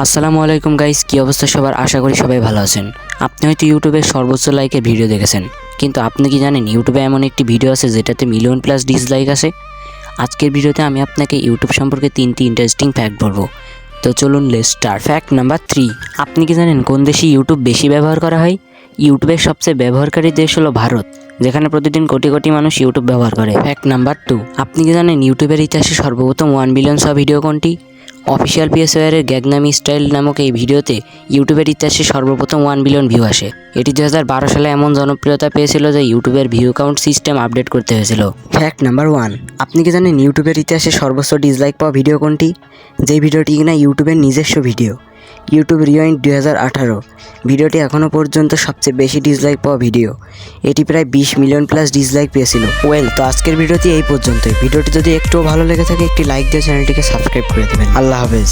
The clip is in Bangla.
আসসালামু আলাইকুম গাইস, কী অবস্থা সবার? আশা করি সবাই ভালো আছেন। আপনি হয়তো ইউটিউবে সর্বোচ্চ লাইকের ভিডিও দেখেছেন। কিন্তু আপনি কি জানেন, ইউটিউবে এমন একটি ভিডিও আছে যেটাতে মিলিয়ন প্লাস ডিসলাইক আছে আজকের ভিডিওতে আমি আপনাকে ইউটিউব সম্পর্কে তিনটি ইন্টারেস্টিং ফ্যাক্ট বলব। তো চলুন let's start fact number three আপনি কি জানেন কোন দেশে ইউটিউব বেশি ব্যবহার করা হয়? ইউটিউবের সবচেয়ে ব্যবহারকারী দেশ হলো ভারত, যেখানে প্রতিদিন কোটি কোটি মানুষ ইউটিউব ব্যবহার করে। ফ্যাক্ট নাম্বার টু আপনি কি জানেন ইউটিউবের ইতিহাসে সর্বপ্রথম ওয়ান বিলিয়ন সব ভিডিও কোনটি? অফিসিয়াল পিএসওয়ারের গ্যাগনামি স্টাইল নামক এই ভিডিওতে ইউটিউবের ইতিহাসে সর্বপ্রথম ওয়ান বিলিয়ন ভিউ আসে। এটি দু হাজার বারো সালে এমন জনপ্রিয়তা পেয়েছিল যে ইউটিউবের ভিউ কাউন্ট সিস্টেম আপডেট করতে হয়েছিল। ফ্যাক্ট নাম্বার ওয়ান আপনি কি জানেন ইউটিউবের ইতিহাসে সর্বোচ্চ ডিসলাইক পাওয়া ভিডিও কোনটি? যেই ভিডিওটি কিনা ইউটিউবের নিজস্ব ভিডিও ইউটিউব রিওয়াইন্ড দুই হাজার আঠারো। ভিডিওটি এখনও পর্যন্ত সবচেয়ে বেশি ডিসলাইক পাওয়া ভিডিও এটি প্রায় বিশ মিলিয়ন প্লাস ডিসলাইক পেয়েছিল। ওয়েল তো আজকের ভিডিওটি এই পর্যন্তই। ভিডিওটি যদি একটুও ভালো লেগে থাকে, একটি লাইক দিয়ে চ্যানেলটিকে সাবস্ক্রাইব করে দেবেন। আল্লাহ হাফেজ।